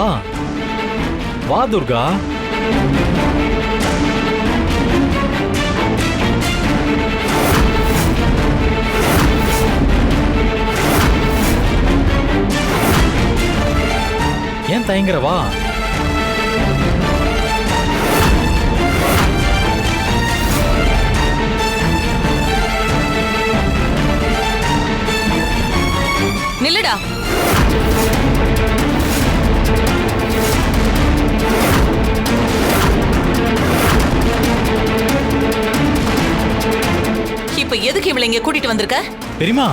வா. வா துர்கா. ஏன் தயங்குற? வா. இங்க கூட்டிட்டு வந்திருக்க? பெரியமா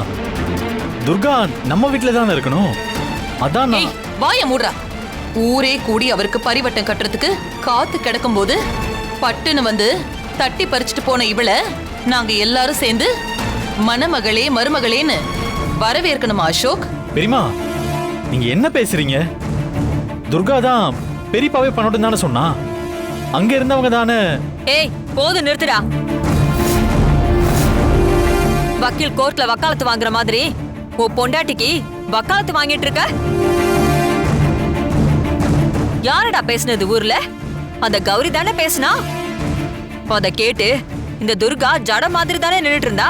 துர்கா நம்ம வீட்ல தானே இருக்கணும்? அதான் நான் வாய மூடுறா. ஊரே கூடி அவருக்கு பரிவட்டம் கட்டுறதுக்கு காத்து கிடக்கும் போது பட்டுன்னு வந்து தட்டி பறிச்சுட்டு போன இவள நாங்க எல்லாரும் சேர்ந்து மணமகளே மருமகளேன்னு வரவேற்கணுமா அசோக்? பெரியமா நீங்க என்ன பேசுறீங்க? துர்கா தான் பெரியப்பாவே பண்ணட்டும் தானே சொன்னா அங்க இருந்தவங்க தானே ஏய் போதும் நிறுத்துடா. வக்கீல் கோர்ட்ல வக்காலத்து வாங்குற மாதிரி. உன் பொண்டாட்டிக்கு வக்காலத்து வாங்கிட்டு இருக்க? யாரடா பேசுனது ஊர்ல? அந்த கௌரி தானே பேசுனா? அத கேட்டு இந்த துர்கா ஜட மாதிரி தானே நின்னுட்டு இருந்தா?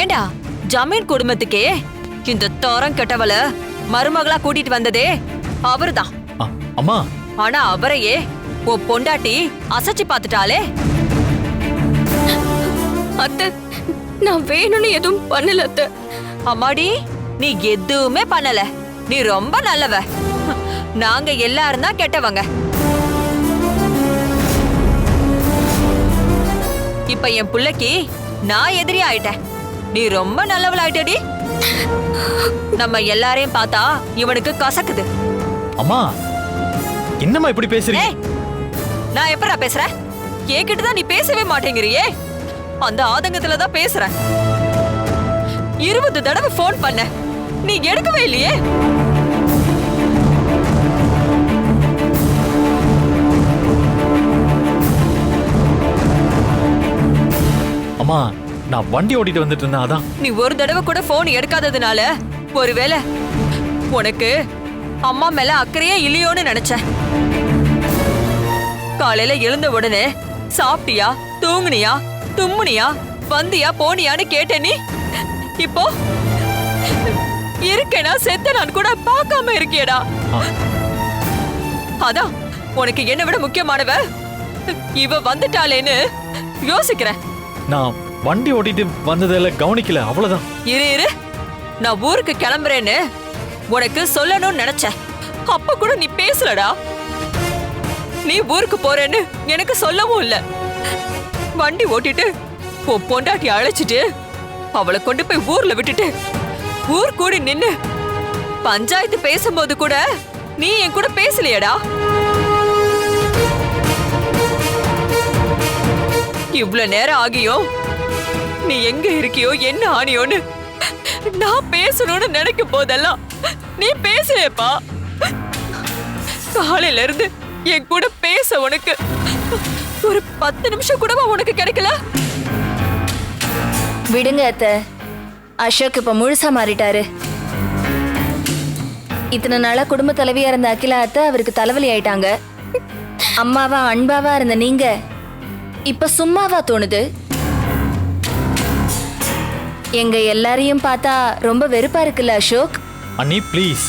ஏண்டா ஜமீன் குடும்பத்துக்கே இந்த தோரம் கெட்டவள மருமகளா கூட்டிட்டு வந்ததே அவர்தான். ஆனா அவரையே உன் பொண்டாட்டி அசைச்சு பார்த்துட்டாளே? அத்தை நான் வேணும்னு எதுவும் பண்ணல அத்தை. அம்மாடி நீ எதுவுமே பண்ணல. நீ ரொம்ப நல்லவ. நாங்க எல்லாரும் தான் கெட்டவங்க. இப்ப என் புள்ளைக்கு நான் எதிரி ஆயிட்டேன். நீ ரொம்ப நல்லவள் ஆயிட்டடி நம்ம எல்லாரையும் பார்த்தா இவனுக்கு கசக்குது. அம்மா என்னம்மா இப்படி பேசுறீங்க? நான் எப்படா பேசுறேன்? என்கிட்ட தான் நீ பேசவே மாட்டேங்கிறியே. அந்த ஆதங்கத்துல தான் பேசுறேன். இருபது தடவை ஃபோன் பண்ண. நீ எடுக்கவே இல்லையே? அம்மா நான் வண்டி ஓட்டிட்டு வந்துட்டு இருந்தேன் அதான். நீ ஒரு தடவை கூட ஃபோன் எடுக்காததுனால ஒருவேளை உனக்கு அம்மா மேல அக்கறையே இல்லையோன்னு நினைச்சேன். காலையில எழுந்த உடனே சாப்பிட்டியா? தூங்குனியா? தும்முனியா? வந்தியா? போனியான்னு கேட்ட நீ. இப்போ? இருக்கேனா? செத்த நான் கூட பார்க்காம இருக்கியடா. ஆ, அதான் உனக்கு என்ன விட முக்கியமானவ? இவ வந்துட்டாளேன்னு யோசிக்கிறேன். நான் வண்டி ஓட்டிட்டு வந்ததில் கவனிக்கல அவ்வளவுதான். இரு இரு. நான் ஊருக்கு கிளம்புறேன்னு உனக்கு சொல்லணும்னு நினைச்சேன். அப்ப கூட நீ பேசலடா. நீ ஊருக்கு போறேன்னு எனக்கு சொல்லவும் இல்ல. வண்டி ஓட்டிட்டு உன் பொண்டாட்டி அழைச்சிட்டு அவளை கொண்டு போய் ஊர்ல விட்டுட்டு ஊர் கூடி நின்னு பஞ்சாயத்து பேசும்போது கூட நீ என் கூட பேசலையேடா. இவ்வளவு நேரம் ஆகியோ நீ எங்க இருக்கியோ என்ன ஆனியோன்னு நான் பேசணும்னு நினைக்கும் போதெல்லாம் நீ பேசலையேப்பா காலையில இருந்து என் கூட பேச உனக்கு ஒரு பத்து நிமிஷம் கூடவா உனக்கு கிடைக்கல? விடுங்க அத்தை. அசோக் இப்ப முழுசா மாறிட்டாரு. இத்தனை நாளா குடும்ப தலைவியா இருந்த அகிலா அத்தை அவருக்கு தலைவலி ஆயிட்டாங்க. அம்மாவா அன்பாவா இருந்த நீங்க இப்ப சும்மாவா தோணுது? எங்க எல்லாரையும் பார்த்தா ரொம்ப வெறுப்பா இருக்குல்ல அசோக்? அண்ணி ப்ளீஸ்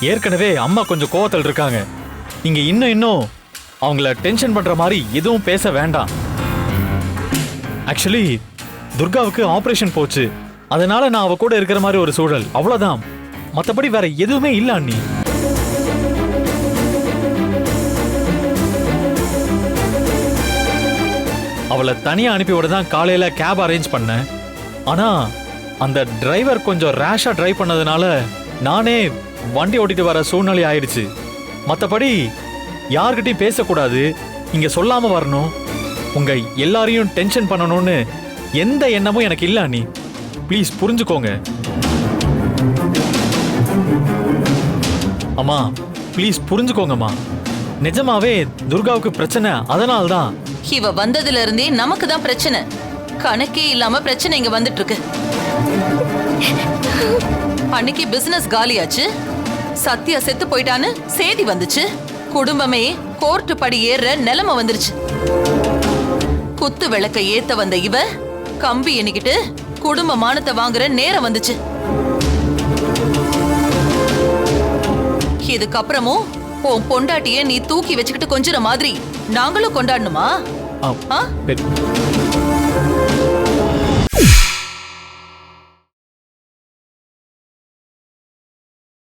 ஏற்கனவே அம்மா கொஞ்சம் கோவத்தில் இருக்காங்க. நீங்க இன்னும் இன்னும் அவங்கள டென்ஷன் பண்ற மாதிரி எதுவும் பேச வேண்டாம். ஆக்சுவலி துர்காவுக்கு ஆபரேஷன் போச்சு. அதனால நான் அவ கூட இருக்கிற மாதிரி ஒரு சூழல். அவ்வளவுதான். மத்தபடி வேற எதுவுமே இல்ல அண்ணி. அவளை தனியா அனுப்பி விட தான் காலையில கேப் அரேஞ்ச் பண்ணேன். ஆனா அந்த டிரைவர் கொஞ்சம் ரேஷா டிரைவ் பண்ணதுனால நானே வண்டி ஓட்டிட்டு வர சூழ்நிலை ஆயிடுச்சு. மத்தபடி யார்கிட்டையும் பேசக்கூடாது. இங்க சொல்லாம வரணும். உங்க எல்லாரையும் டென்ஷன் பண்ணணும்னு எந்த எண்ணமும் எனக்கு இல்ல அண்ணி. ப்ளீஸ் புரிஞ்சுக்கோங்க. அம்மா ப்ளீஸ் புரிஞ்சுக்கோங்கம்மா. நிஜமாவே துர்காவுக்கு பிரச்சனை அதனால தான் இவ வந்ததுல இருந்தே நமக்கு தான் பிரச்சனை. கணக்கே இல்லாம பிரச்சனை இங்க வந்துட்டு இருக்கு அன்னைக்கு பிசினஸ் காலியாச்சு. சத்யா செத்து போயிட்டான்னு செய்தி வந்துச்சு. குடும்பமே கோர்ட்டு படி ஏறுற நிலைமை வந்துருச்சு. குத்து விளக்க ஏத்த வந்த இவ கம்பி எண்ணிக்கிட்டு குடும்ப மானத்தை வாங்குற நேரம் வந்துச்சு. இதுக்கப்புறமும் உன் பொண்டாட்டிய நீ தூக்கி வச்சுக்கிட்டு கொஞ்சுற மாதிரி நாங்களும் கொண்டாடணுமா? ஆ,